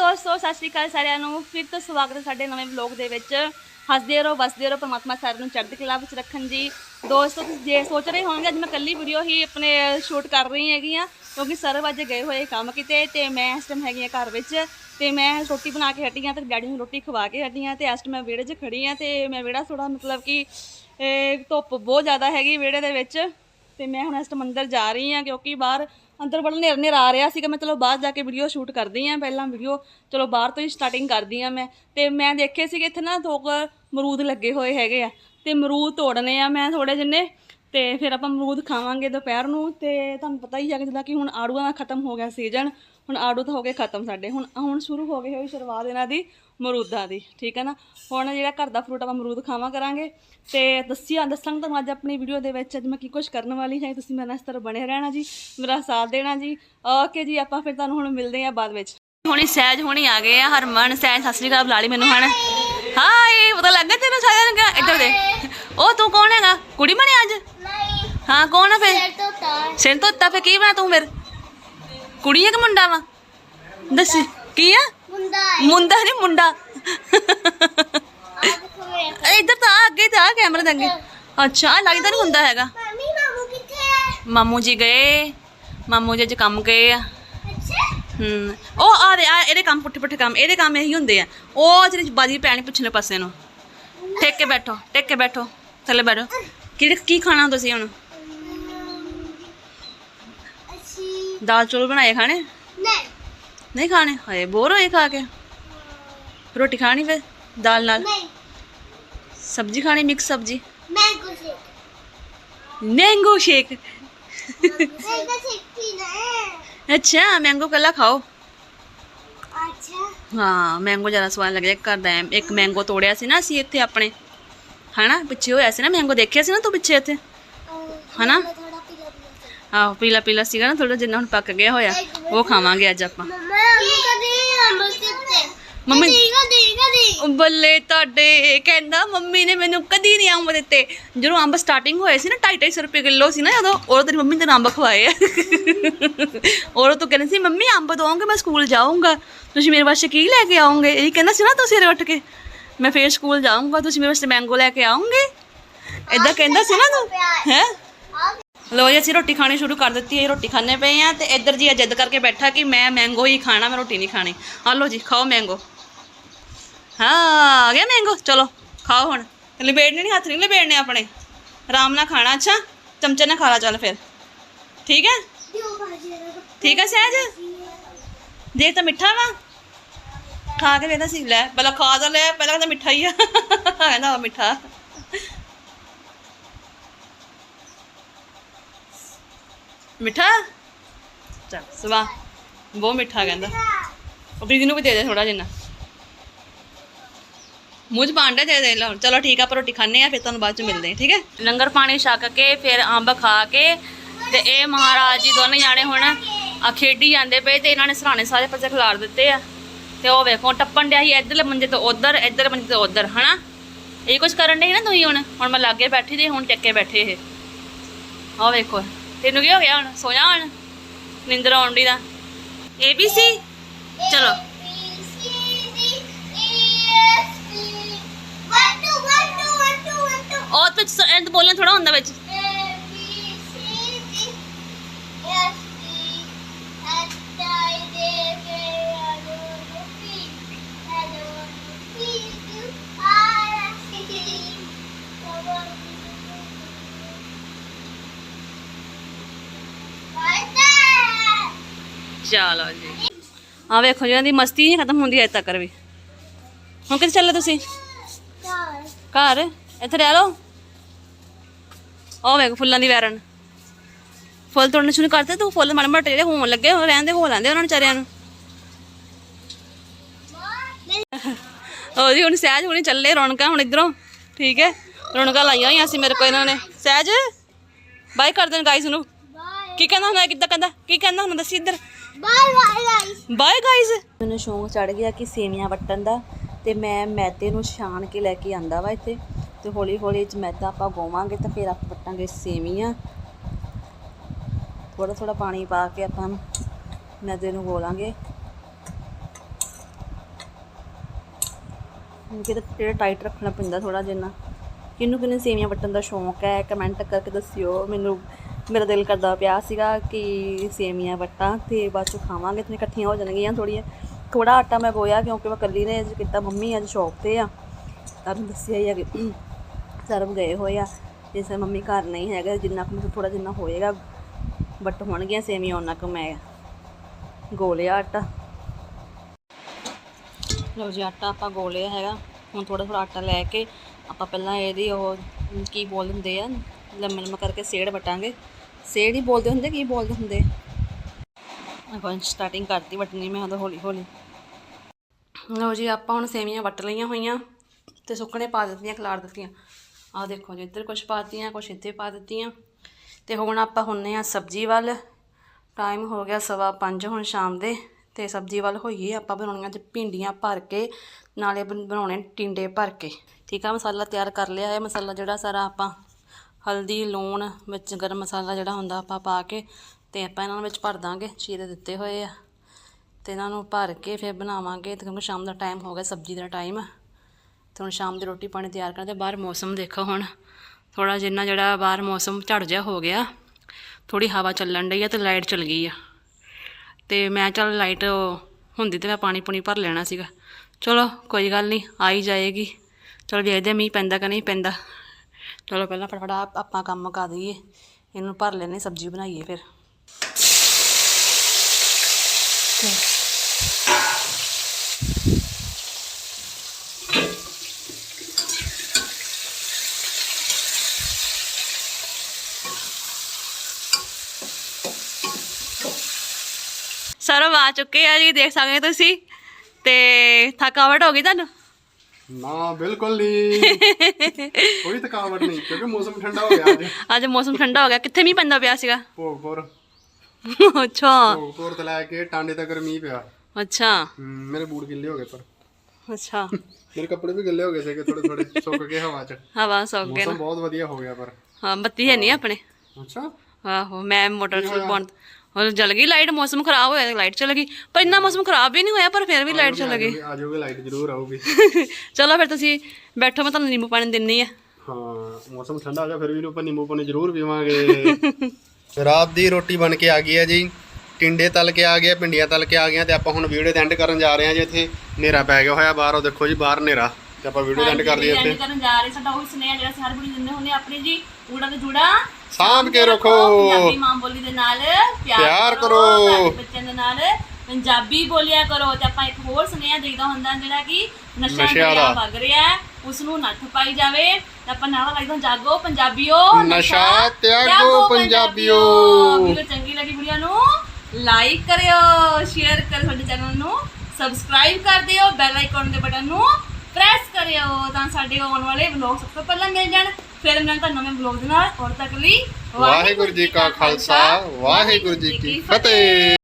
ਦੋਸਤੋ, ਸਤਿ ਸ਼੍ਰੀ ਅਕਾਲ ਸਾਰਿਆਂ ਨੂੰ। ਫਿਰ ਤੋਂ ਸਵਾਗਤ ਹੈ ਸਾਡੇ ਨਵੇਂ ਵਲੌਗ ਦੇ ਵਿੱਚ। ਹੱਸਦੇ ਰਹੋ, ਵਸਦੇ ਰਹੋ, ਪਰਮਾਤਮਾ ਸਾਰਿਆਂ ਨੂੰ ਚੜ੍ਹਦੀ ਕਲਾ ਵਿੱਚ ਰੱਖਣ ਜੀ। ਦੋਸਤੋ, ਤੁਸੀਂ ਜੇ ਸੋਚ ਰਹੇ ਹੋਣਗੇ, ਅੱਜ ਮੈਂ ਕੱਲੀ ਵੀਡੀਓ ਹੀ ਆਪਣੇ ਸ਼ੂਟ ਕਰ ਰਹੀ ਹੈਗੀ ਆ ਕਿਉਂਕਿ ਸਰ ਅੱਜ ਗਏ ਹੋਏ ਕੰਮ ਕਿਤੇ ਤੇ ਮੈਂ ਇਸ ਟਾਈਮ ਹੈਗੀ ਆ ਘਰ ਵਿੱਚ। ਤੇ ਮੈਂ ਰੋਟੀ ਬਣਾ ਕੇ ਹਟੀ ਆ ਤੇ ਡੈਡੀ ਨੂੰ ਰੋਟੀ ਖਵਾ ਕੇ ਹਟੀ ਆ ਤੇ ਇਸ ਟਾਈਮ ਮੈਂ ਵਿਹੜੇ 'ਚ ਖੜੀ ਆ ਤੇ ਮੈਂ ਵਿਹੜਾ ਥੋੜਾ ਮਤਲਬ ਕਿ ਧੁੱਪ ਬਹੁਤ ਜ਼ਿਆਦਾ ਹੈਗੀ ਵਿਹੜੇ ਦੇ ਵਿੱਚ। ਤੇ ਮੈਂ ਹੁਣ ਇਸ ਟਾਈਮ ਅੰਦਰ ਜਾ ਰਹੀ ਆ ਕਿਉਂਕਿ ਬਾਹਰ ਅੰਦਰ ਬੜਾ ਨੇਰ ਨੇਰ ਆ ਰਿਹਾ ਸੀਗਾ, ਮੈਂ ਚਲੋ ਬਾਹਰ ਜਾ ਕੇ ਵੀਡੀਓ ਸ਼ੂਟ ਕਰਦੀ ਆ, ਪਹਿਲਾਂ ਵੀਡੀਓ ਚਲੋ ਬਾਹਰ ਤੋਂ ਹੀ ਸਟਾਰਟਿੰਗ ਕਰਦੀ ਆ ਮੈਂ। ਤੇ ਮੈਂ ਦੇਖੇ ਸੀਗੇ ਇੱਥੇ ਨਾ ਦੋ ਕੁ ਮਰੂਦ ਲੱਗੇ ਹੋਏ ਹੈਗੇ ਆ, ਤੇ ਮਰੂਦ ਤੋੜਨੇ ਆ ਮੈਂ ਥੋੜੇ ਜਿੰਨੇ, ਤੇ ਫਿਰ ਆਪਾਂ ਮਰੂਦ ਖਾਵਾਂਗੇ ਦੁਪਹਿਰ ਨੂੰ, ਤੇ ਤੁਹਾਨੂੰ ਪਤਾ ਹੀ ਹੈ ਕਿ ਜਿੱਦਾਂ ਕਿ ਹੁਣ ਆੜੂਆਂ ਦਾ ਖਤਮ ਹੋ ਗਿਆ ਸੀਜ਼ਨ ਹੁਣ ਆੜੂ ਤਾਂ ਹੋ ਗਏ ਖਤਮ ਸਾਡੇ। ਹੁਣ ਹੁਣ ਸ਼ੁਰੂ ਹੋ ਗਈ ਹੋਈ ਸ਼ੁਰੂਆਤ ਇਹਨਾਂ ਦੀ ਮਰੂਦਾਂ ਦੀ ਠੀਕ ਹੈ ਨਾ? ਹੁਣ ਜਿਹੜਾ ਘਰ ਦਾ ਫਰੂਟ ਆਪਾਂ ਮਰੂਦ ਖਾਵਾਂ ਕਰਾਂਗੇ। ਤੇ ਦੱਸਿਆ ਦੱਸਾਂਗੇ ਤੁਹਾਨੂੰ ਅੱਜ ਆਪਣੀ ਵੀਡੀਓ ਦੇ ਵਿੱਚ ਅੱਜ ਮੈਂ ਕੀ ਕੁਝ ਕਰਨ ਵਾਲੀ ਹਾਂ ਤੁਸੀਂ ਮੇਰੇ ਨਾਲ ਇਸ ਤਰ੍ਹਾਂ ਬਣੇ ਰਹਿਣਾ ਜੀ ਮੇਰਾ ਸਾਥ ਦੇਣਾ ਜੀ। ਓਕੇ ਜੀ ਆਪਾਂ ਫਿਰ ਤੁਹਾਨੂੰ ਹੁਣ ਮਿਲਦੇ ਹਾਂ ਬਾਅਦ ਵਿੱਚ। ਹੁਣੀ ਸਹਿਜ ਹੁਣੀ ਆ ਗਏ ਆ ਹਰਮਨ ਸਹਿਜ ਸਤਿ ਸ੍ਰੀ ਅਕਾਲ ਬੁਲਾ ਲਈ ਮੈਨੂੰ ਹਣ। ਹਾਏ ਪਤਾ ਲੱਗਾ ਤੈਨੂੰ ਸਾਰਿਆਂ ਨੂੰ ਇੱਧਰ ਦੇ ਉਹ ਤੂੰ ਕੌਣ ਹੈਗਾ? ਕੁੜੀ ਬਣੀ ਅੱਜ? ਨਹੀਂ। ਹਾਂ ਕੌਣ ਆ ਫਿਰ? ਸਿਰ ਤੋਂ ਤਾਂ ਸਿਰ ਤੋਂ ਉੱਤਾ ਫੇ ਕੀ ਬਣਾ ਤੂੰ ਫਿਰ? ਕੁੜੀ ਹੈ ਕਿ ਮੁੰਡਾ ਵਾ? ਦੱਸ ਕੀ ਆ? ਮੁੰਡਾ ਮੁੰਡਾ ਨਹੀਂ ਮੁੰਡਾ। ਇੱਧਰ ਤਾਂ ਆ, ਅੱਗੇ ਤਾਂ ਆ ਕੈਮਰੇ ਦੇ ਅੱਗੇ। ਅੱਛਾ ਆਹ ਲੱਗਦਾ ਨਹੀਂ ਹੁੰਦਾ ਹੈਗਾ। ਮੰਮੀ ਮਾਮੂ ਕਿੱਥੇ ਹੈ ਮਾਮੂ ਜੀ ਗਏ। ਮਾਮੂ ਜੀ ਅੱਜ ਕੰਮ ਗਏ ਆ। ਅੱਛਾ। ਹੂੰ ਉਹ ਆ ਦੇ ਆ ਇਹਦੇ ਕੰਮ ਪੁੱਠੇ ਪੁੱਠੇ ਕੰਮ ਇਹਦੇ ਕੰਮ ਇਹੀ ਹੁੰਦੇ ਆ। ਉਹ ਜਿਹੜੀ ਬਾਜੀ ਪੈਣੀ ਪਿਛਲੇ ਪਾਸੇ ਨੂੰ। ਟੇਕ ਕੇ ਬੈਠੋ ਟੇਕ ਕੇ ਬੈਠੋ ਥੱਲੇ ਬੈਠੋ। ਕੀ ਕੀ ਖਾਣਾ ਤੁਸੀਂ ਹੁਣ ਅਸੀਂ ਦਾਲ ਚੌਲ ਬਣਾਏ ਖਾਣੇ? ਨਹੀਂ। ਨਹੀਂ ਖਾਣੇ? ਹਾਏ ਬੋਰ ਹੋਏ ਖਾ ਕੇ। ਰੋਟੀ ਖਾਣੀ ਫਿਰ ਦਾਲ ਨਾਲ? ਨਹੀਂ। ਸਬਜ਼ੀ ਖਾਣੀ ਮਿਕਸ ਸਬਜ਼ੀ? Mango shake mango shake mango shake ਪੀਣਾ ਹੈ। ਅੱਛਾ ਮੈਂਗੋ ਕੱਲਾ ਖਾਓ। ਅੱਛਾ। ਹਾਂ ਮੈਂਗੋ ਜ਼ਿਆਦਾ ਸਵਾਦ ਲੱਗਿਆ ਕਰਦਾ ਹੈ ਇੱਕ ਮੈਂਗੋ ਤੋੜਿਆ ਸੀ ਨਾ ਅਸੀਂ ਇੱਥੇ ਆਪਣੇ। ਹਨਾ ਪਿੱਛੇ ਹੋਇਆ ਸੀ ਨਾ ਮੈਂਗੋ ਦੇਖਿਆ ਸੀ ਨਾ ਤੂੰ ਪਿੱਛੇ ਇੱਥੇ? ਹਨਾ? ਥੋੜਾ ਪੀਲਾ ਪੀਲਾ ਆਹੋ ਪੀਲਾ ਪੀਲਾ ਸੀਗਾ ਨਾ ਥੋੜਾ ਜਿੰਨਾ ਹੁਣ ਪੱਕ ਗਿਆ ਹੋਇਆ, ਉਹ ਖਾਵਾਂਗੇ ਅੱਜ ਆਪਾਂ। ਮੰਮੀ ਬੱਲੇ ਤੁਹਾਡੇ, ਕਹਿੰਦਾ ਮੰਮੀ ਨੇ ਮੈਨੂੰ ਕਦੀ ਨਹੀਂ ਅੰਬ ਦਿੱਤੇ। ਜਦੋਂ ਅੰਬ ਸਟਾਰਟਿੰਗ ਹੋਏ ਸੀ ਨਾ 250 ਰੁਪਏ ਕਿਲੋ ਸੀ ਨਾ ਜਦੋਂ ਉਹ ਤੇਰੀ ਮੰਮੀ ਨੇ ਤੈਨੂੰ ਅੰਬ ਖਵਾਏ ਆ। ਔਰ ਤੂੰ ਕਹਿੰਦੀ ਸੀ, ਮੰਮੀ, ਅੰਬ ਦੋਗੇ ਮੈਂ ਸਕੂਲ ਜਾਊਂਗਾ। ਤੁਸੀਂ ਮੇਰੇ ਵਾਸਤੇ ਕੀ ਲੈ ਕੇ ਆਉਂਗੇ ਇਹ ਕਹਿੰਦਾ ਸੀ ਨਾ ਤੂੰ ਸਵੇਰੇ ਉੱਠ ਕੇ। ਮੈਂ ਫੇਰ ਸਕੂਲ ਜਾਊਂਗਾ, ਤੁਸੀਂ ਮੇਰੇ ਵਾਸਤੇ ਮੈਂਗੋ ਲੈ ਕੇ ਆਉਂਗੇ ਏਦਾਂ ਕਹਿੰਦਾ ਸੀ ਨਾ ਤੂੰ, ਹੈ? ਲੋ ਜੀ, ਅਸੀਂ ਰੋਟੀ ਖਾਣੀ ਸ਼ੁਰੂ ਕਰ ਦਿੱਤੀ ਹੈ, ਰੋਟੀ ਖਾਣੇ ਪਏ ਆ ਤੇ ਇੱਧਰ ਜੀ ਜਿੱਦ ਕਰਕੇ ਬੈਠਾ ਕਿ ਮੈਂ ਮੈਂਗੋ ਹੀ ਖਾਣਾ, ਮੈਂ ਰੋਟੀ ਨਹੀਂ ਖਾਣੀ। ਆ ਲੋ ਜੀ, ਖਾਓ ਮੈਂਗੋ ਹਾਂ, ਆ ਗਿਆ ਮੈਂਗੋ ਚਲੋ, ਖਾਓ ਹੁਣ। ਲਪੇੜਨੇ ਨਹੀਂ, ਹੱਥ ਨਹੀਂ ਲਪੇੜਨੇ ਆਪਣੇ। ਆਰਾਮ ਨਾਲ ਖਾਣਾ, ਅੱਛਾ? ਚਮਚੇ ਨਾਲ ਖਾ ਲਾ, ਚੱਲ ਫਿਰ। ਠੀਕ ਹੈ? ਠੀਕ ਹੈ, ਸਹਿਜ? ਦੇਖ ਤਾਂ ਮਿੱਠਾ ਵਾ। ਖਾ ਕੇ ਵੇਖਦਾ ਸੀ ਲੈ, ਪਹਿਲਾਂ ਖਾ ਤਾਂ ਲੈ, ਪਹਿਲਾਂ ਕਹਿੰਦਾ ਮਿੱਠਾ ਹੀ ਆ। ਕਹਿੰਦਾ ਵਾ ਮਿੱਠਾ। ਮਿੱਠਾ? ਚੱਲ, ਸਵਾ। ਬਹੁਤ ਮਿੱਠਾ ਕਹਿੰਦਾ। ਉਹ ਪ੍ਰੀਤੀ ਨੂੰ ਵੀ ਦੇ ਦੇ ਥੋੜਾ ਜਿੰਨਾ। ਮੂੰਹ ਚ ਪਾਂਡਾ ਦੇ ਦੇ ਲਓ ਚਲੋ ਠੀਕ ਆ, ਆਪਾਂ ਰੋਟੀ ਖਾਣੇ ਆ, ਫਿਰ ਤੁਹਾਨੂੰ ਬਾਅਦ ਚ ਮਿਲਦੇ ਆ, ਠੀਕ ਹੈ? ਲੰਗਰ ਪਾਣੀ ਛਕ ਕੇ, ਫਿਰ ਅੰਬ ਖਾ ਕੇ, ਤੇ ਇਹ ਮਹਾਰਾਜ ਜੀ ਦੋਨੇ ਜਾਣੇ ਹੁਣ ਆ ਖੇਡੀ ਜਾਂਦੇ ਪਏ ਤੇ ਇਹਨਾਂ ਨੇ ਸਰਾਣੇ ਸਾਰੇ ਪਾਸੇ ਖਿਲਾਰ ਦਿੱਤੇ ਆ। ਤੇ ਉਹ ਵੇਖੋ ਟੱਪਣ ਡਿਆ ਸੀ ਇੱਧਰਲੇ ਮੰਜੇ ਤੋਂ ਉਧਰ ਇੱਧਰ ਮੰਜੇ ਤੋਂ ਉਧਰ, ਹਨਾ? ਇਹ ਕੁਝ ਕਰਨ ਦੇ ਨਾ ਤੁਸੀਂ ਹੁਣ? ਹੁਣ ਮੈਂ ਲਾਗੇ ਬੈਠੀ ਤੇ ਹੁਣ ਟੱਕੇ ਬੈਠੇ ਇਹ। ਆਹ ਵੇਖੋ। ਤੈਨੂੰ ਕੀ ਹੋ ਗਿਆ ਹੁਣ? ਸੋ ਜਾ ਹੁਣ? ਨਿੰਦਰ ਆਉਣ ਦੀ। ਦਾ ABC ਚਲੋ। ਉਹ ਤੇ ਐਂਡ ਬੋਲਣਾ ਥੋੜਾ ਹੁੰਦਾ ਵਿੱਚ। ਚਲੋ ਜੀ। ਆ ਵੇਖੋ ਜੀ ਇਹਨਾਂ ਦੀ ਮਸਤੀ ਨਹੀਂ ਖਤਮ ਹੁੰਦੀ ਅਜੇ ਤੱਕ ਵੀ। ਹੁਣ ਕਿੱਥੇ ਚੱਲੇ ਤੁਸੀਂ? ਘਰ। ਇੱਥੇ ਰਹਿ ਲਓ। ਉਹ ਵੇਖ ਫੁੱਲਾਂ ਦੀ ਵੈਰਨ। ਫੁੱਲ ਤੋੜਨੇ ਸ਼ੁਰੂ ਕਰਤੇ ਤੂੰ, ਫੁੱਲ ਮਾੜੇ ਮਾੜੇ ਜਿਹੜੇ ਹੋਣ ਲੱਗੇ ਹੋ ਰਹਿੰਦੇ ਹੋ ਲੈਂਦੇ ਉਹਨਾਂ ਵਿਚਾਰਿਆਂ ਨੂੰ। ਉਹ ਜੀ, ਹੁਣ ਸਹਿਜ ਹੁਣੀ ਚੱਲੇ ਰੌਣਕਾਂ, ਹੁਣ ਇਧਰੋਂ, ਠੀਕ ਹੈ? ਰੌਣਕਾਂ ਲਾਈਆਂ ਹੋਈਆਂ ਸੀ ਮੇਰੇ ਕੋਲ ਇਹਨਾਂ ਨੇ। ਸਹਿਜ ਬਾਈ ਕਰ ਦੇਣ ਗਾਈਸ ਨੂੰ। ਕੀ ਕਹਿੰਦਾ ਹੁੰਦਾ, ਕਿੱਦਾਂ ਕਹਿੰਦਾ? ਕੀ ਕਹਿੰਦਾ ਹੁੰਦਾ ਦੱਸੀ ਇੱਧਰ? ਬਾਏ ਬਾਏ ਗਾਇਸ ਬਾਏ ਮੈਨੂੰ ਸ਼ੌਂਕ ਚੜ ਗਿਆ ਕਿ ਸੇਵੀਆਂ ਵੱਟਣ ਦਾ ਤੇ ਮੈਂ ਮੈਦੇ ਨੂੰ ਛਾਣ ਕੇ ਲੈ ਕੇ ਆਂਦਾ ਵਾ ਇੱਥੇ ਤੇ ਹੌਲੀ ਹੌਲੀ ਚ ਮੈਦਾ ਆਪਾਂ ਗੋਵਾਂਗੇ ਤਾਂ ਫਿਰ ਆਪਾਂ ਵੱਟਾਂਗੇ ਸੇਵੀਆਂ। ਥੋੜਾ ਥੋੜਾ ਪਾਣੀ ਪਾ ਕੇ ਆਪਾਂ ਮੈਦੇ ਨੂੰ ਗੋਲਾਂਗੇ। ਕਿਤੇ ਜਿਹੜਾ ਟਾਈਟ ਰੱਖਣਾ ਪੈਂਦਾ ਥੋੜਾ ਜਿਹਾ ਕਿਹਨੂੰ ਕਿਹਨੂੰ ਸੇਵੀਆਂ ਵੱਟਣ ਦਾ ਸ਼ੌਂਕ ਹੈ ਕਮੈਂਟ ਕਰਕੇ ਦੱਸਿਓ। ਮੈਨੂੰ ਮੇਰਾ ਦਿਲ ਕਰਦਾ ਪਿਆ ਸੀਗਾ ਕਿ ਸੇਵੀਆਂ ਵੱਟਾਂ ਤੇ ਬਾਅਦ 'ਚੋਂ ਖਾਵਾਂਗੇ ਤੇ ਇਕੱਠੀਆਂ ਹੋ ਜਾਣਗੀਆਂ ਥੋੜੀਆਂ ਥੋੜਾ ਆਟਾ ਮੈਂ ਗੋਇਆ ਕਿਉਂਕਿ ਮੈਂ ਕੱਲੀ ਨੇ ਅੱਜ ਕੀਤਾ, ਮੰਮੀ ਅੱਜ ਸ਼ੌਪ ਤੇ ਆ। ਤੁਹਾਨੂੰ ਦੱਸਿਆ ਹੀ ਆ ਕਿ ਸਰਬ ਗਏ ਹੋਏ ਆ। ਜਿਸ ਤਰ੍ਹਾਂ ਮੰਮੀ ਘਰ ਨਹੀਂ ਹੈਗਾ, ਜਿੰਨਾ ਕੁ ਥੋੜਾ ਜਿੰਨਾ ਹੋਏਗਾ ਬਟ ਹੋਣਗੀਆਂ ਸੇਵੀਆਂ ਉਹਨਾਂ ਕੁ ਮੈਂ ਗੋਲਿਆ ਆਟਾ। ਲਓ ਜੀ, ਆਟਾ ਆਪਾਂ ਗੋਲਿਆ ਹੈਗਾ। ਹੁਣ ਥੋੜਾ ਥੋੜਾ ਆਟਾ ਲੈ ਕੇ ਆਪਾਂ ਪਹਿਲਾਂ ਇਹਦੀ ਉਹ ਕੀ ਬੋਲ ਦਿੰਦੇ ਆ ਲੰਮੇ ਲੰਮੇ ਕਰਕੇ ਸੇੜ ਵਟਾਂਗੇ। ਸੇੜ ਹੀ ਬੋਲਦੇ ਹੁੰਦੇ, ਕੀ ਬੋਲਦੇ ਹੁੰਦੇ? ਆਪਾਂ ਸਟਾਰਟਿੰਗ ਕਰਤੀ, ਵਟਣੀ ਮੈਂ ਉਹਦਾ ਹੌਲੀ ਹੌਲੀ। ਲਓ ਜੀ, ਆਪਾਂ ਹੁਣ ਸੇਵੀਆਂ ਵੱਟ ਲਈਆਂ ਹੋਈਆਂ ਤੇ ਸੁੱਕਣੇ ਪਾ ਦਿੱਤੀਆਂ, ਖਲਾਰ ਦਿੱਤੀਆਂ। ਆਹ ਦੇਖੋ ਜੀ, ਇੱਧਰ ਕੁਝ ਪਾਤੀਆਂ ਕੁਝ ਇੱਥੇ ਪਾ ਦਿੱਤੀਆਂ। ਤੇ ਹੁਣ ਆਪਾਂ ਹੁੰਨੇ ਆ ਸਬਜ਼ੀ ਵੱਲ। ਟਾਈਮ ਹੋ ਗਿਆ ਸਵਾ ਪੰਜ ਹੁਣ ਸ਼ਾਮ ਦੇ, ਤੇ ਸਬਜ਼ੀ ਵੱਲ ਹੋਈਏ ਆਪਾਂ ਬਣਾਉਣੀਆਂ ਤੇ ਭਿੰਡੀਆਂ ਭਰ ਕੇ, ਨਾਲੇ ਬਣਾਉਣੇ ਟਿੰਡੇ ਭਰ ਕੇ। ਠੀਕ ਆ, ਮਸਾਲਾ ਤਿਆਰ ਕਰ ਲਿਆ ਹੈ ਮਸਾਲਾ ਜਿਹੜਾ ਸਾਰਾ ਆਪਾਂ ਹਲਦੀ, ਲੂਣ ਵਿੱਚ ਗਰਮ ਮਸਾਲਾ ਜਿਹੜਾ ਹੁੰਦਾ ਆਪਾਂ ਪਾ ਕੇ ਤੇ ਆਪਾਂ ਇਹਨਾਂ ਵਿੱਚ ਭਰ ਦਾਂਗੇ, ਚੀਰੇ ਦਿੱਤੇ ਹੋਏ ਆ। ਤੇ ਇਹਨਾਂ ਨੂੰ ਭਰ ਕੇ ਫਿਰ ਬਣਾਵਾਂਗੇ। ਤੇ ਕਿਉਂਕਿ ਸ਼ਾਮ ਦਾ ਟਾਈਮ ਹੋ ਗਿਆ, ਸਬਜ਼ੀ ਦਾ ਟਾਈਮ ਤੇ ਹੁਣ ਸ਼ਾਮ ਦੀ ਰੋਟੀ ਪਾਣੀ ਤਿਆਰ ਕਰਦੇ ਬਾਹਰ ਮੌਸਮ ਦੇਖੋ ਹੁਣ। ਥੋੜਾ ਜਿੰਨਾ ਜਿਹੜਾ ਬਾਹਰ ਮੌਸਮ ਝੜ ਜਿਹਾ ਹੋ ਗਿਆ। ਥੋੜੀ ਹਵਾ ਚੱਲਣ ਡਈ ਆ ਤੇ ਲਾਈਟ ਚੱਲ ਗਈ ਆ। ਤੇ ਮੈਂ ਚੱਲ ਲਾਈਟ ਹੁੰਦੀ ਤੇ ਮੈਂ ਪਾਣੀ ਪੁਣੀ ਭਰ ਲੈਣਾ ਸੀਗਾ। ਚਲੋ, ਕੋਈ ਗੱਲ ਨਹੀਂ ਆਈ ਜਾਏਗੀ। ਚਲੋ, ਵੇਖਦੇ ਹਾਂ ਮੀਂਹ ਪੈਂਦਾ ਕਿ ਨਹੀਂ ਪੈਂਦਾ। ਚਲੋ ਪਹਿਲਾਂ ਫਟਾਫਟ ਆਪਾਂ ਕੰਮ ਮੁਕਾ ਦਈਏ। ਇਹਨੂੰ ਭਰ ਲੈਣੇ ਸਬਜ਼ੀ ਬਣਾਈਏ ਫਿਰ। ਸਰਵ ਆ ਚੁੱਕੇ ਆ ਜੀ, ਦੇਖ ਸਕਦੇ ਹੋ ਤੁਸੀਂ। ਤੇ ਥਕਾਵਟ ਹੋ ਗਈ ਤੁਹਾਨੂੰ? ਨਾ ਬਿਲਕੁਲ ਨਹੀਂ ਕੋਈ ਥਕਾਵਟ ਨਹੀਂ ਕਿਉਂਕਿ ਮੌਸਮ ਠੰਡਾ ਹੋ ਗਿਆ ਅੱਜ। ਅੱਜ ਮੌਸਮ ਠੰਡਾ ਹੋ ਗਿਆ। ਕਿੱਥੇ ਮੀਂਹ ਪੈਂਦਾ ਪਿਆ ਸੀਗਾ? ਭੋਗਪੁਰ। ਅੱਛਾ। ਭੋਗਪੁਰ ਤੋਂ ਲੈ ਕੇ ਟਾਂਡੇ ਤੱਕ ਮੀਂਹ ਪਿਆ। ਅੱਛਾ। ਮੇਰੇ ਬੂਟ ਗਿੱਲੇ ਹੋ ਗਏ ਪਰ। ਅੱਛਾ। ਮੇਰੇ ਕੱਪੜੇ ਵੀ ਗਿੱਲੇ ਹੋ ਗਏ ਸੀਗੇ ਥੋੜੇ ਥੋੜੇ ਸੁੱਕ ਕੇ ਹਵਾ 'ਚ। ਹਵਾ ਸੌਕ ਗਿਆ ਮੌਸਮ ਬਹੁਤ ਵਧੀਆ ਹੋ ਗਿਆ ਪਰ। ਹਾਂ ਬੱਤੀ ਹੈ ਨਹੀਂ ਆਪਣੇ। ਅੱਛਾ। ਆਹੋ ਮੈਂ ਮੋਟਰ ਬੰਦ ਉਹ ਜਲ ਗਈ ਲਾਈਟ ਮੌਸਮ ਖਰਾਬ ਹੋਇਆ ਲਾਈਟ ਚਲ ਗਈ। ਪਰ ਇੰਨਾ ਮੌਸਮ ਖਰਾਬ ਵੀ ਨਹੀਂ ਹੋਇਆ ਪਰ ਫਿਰ ਵੀ ਲਾਈਟ ਚਲ ਗਈ। ਆ ਜਾਓਗੇ ਲਾਈਟ ਜ਼ਰੂਰ ਆਊਗੀ। ਚਲੋ ਫਿਰ ਤੁਸੀਂ ਬੈਠੋ ਮੈਂ ਤੁਹਾਨੂੰ ਨਿੰਬੂ ਪਾਣੀ ਦਿੰਨੀ ਆ। ਹਾਂ ਮੌਸਮ ਠੰਡਾ ਹੋ ਗਿਆ ਫਿਰ ਵੀ ਆਪਾਂ ਨਿੰਬੂ ਪਾਣੀ ਜ਼ਰੂਰ ਪੀਵਾਂਗੇ। ਰਾਤ ਦੀ ਰੋਟੀ ਬਣ ਕੇ ਆ ਗਈ ਹੈ ਜੀ। ਟਿੰਡੇ ਤਲ ਕੇ ਆ ਗਏ ਪਿੰਡੀਆਂ ਤਲ ਕੇ ਆ ਗਈਆਂ ਤੇ ਆਪਾਂ ਹੁਣ ਵੀਡੀਓ ਦੇ ਐਂਡ ਕਰਨ ਜਾ ਰਹੇ ਹਾਂ ਜੀ ਇੱਥੇ। ਹਨੇਰਾ ਪੈ ਗਿਆ ਹੋਇਆ ਬਾਹਰ ਉਹ ਦੇਖੋ ਜੀ ਬਾਹਰ ਹਨੇਰਾ। ਤੇ ਆਪਾਂ ਵੀਡੀਓ ਦੇ ਐਂਡ ਕਰ ਦਈਏ ਇੱਥੇ। ਕਰਨ ਜਾ ਰਹੇ ਸਾਡਾ ਉਹ ਸੁਨੇਹਾ ਜਿਹੜਾ ਅਸੀਂ ਹਰ ਬੁੜੀ ਦਿੰਦੇ ਹੁੰਦੇ ਆਪਣੀ ਜੀ ਊੜਾ ਤੇ ਜੂੜਾ। ਸਾਂਭ ਕੇ ਰੱਖੋ ਪੰਜਾਬੀ ਮਾਂ ਬੋਲੀ ਦੇ ਨਾਲ ਪਿਆਰ ਕਰੋ। ਤੁਹਾਡੇ ਬੱਚਿਆਂ ਦੇ ਨਾਲ ਪੰਜਾਬੀ ਬੋਲਿਆ ਕਰੋ ਤੇ ਆਪਾਂ ਇੱਕ ਹੋਰ ਸੁਨੇਹਾ ਦੇਈਦਾ ਹੁੰਦਾ ਜਿਹੜਾ ਕਿ ਨਸ਼ਾ ਦਾ। ਵਗ ਰਿਹਾ ਉਸ ਨੂੰ ਨੱਥ ਪਾਈ ਜਾਵੇ ਤੇ ਆਪਾਂ ਨਾਰਾ ਲਾਈਦਾ ਜਾਗੋ ਪੰਜਾਬੀਓ ਨਸ਼ਾ ਤਿਆਗੋ ਪੰਜਾਬੀਓ। ਵੀਡੀਓ ਚੰਗੀ ਲੱਗੀ ਵੀਡੀਓ ਨੂੰ ਲਾਈਕ ਕਰਿਓ ਸ਼ੇਅਰ ਕਰੋ ਸਾਡੇ ਚੈਨਲ ਨੂੰ ਸਬਸਕ੍ਰਾਈਬ ਕਰ ਦਿਓ ਬੈਲ ਆਈਕਨ ਦੇ ਬਟਨ ਨੂੰ ਪ੍ਰੈਸ ਕਰਿਓ ਤਾਂ ਸਾਡੇ ਆਉਣ ਵਾਲੇ ਵਲੌਗ ਸਭ ਤੋਂ ਪਹਿਲਾਂ ਮਿਲ ਜਾਣ ਫਿਰ ਮਿਲਾਂਗੇ ਤੁਹਾਨੂੰ ਨਵੇਂ ਵਲੌਗ ਦੇ ਨਾਲ ਔਰ ਤੱਕ ਲਈ ਵਾਹਿਗੁਰੂ ਜੀ ਕਾ ਖਾਲਸਾ ਵਾਹਿਗੁਰੂ ਜੀ ਕੀ ਫਤਿਹ।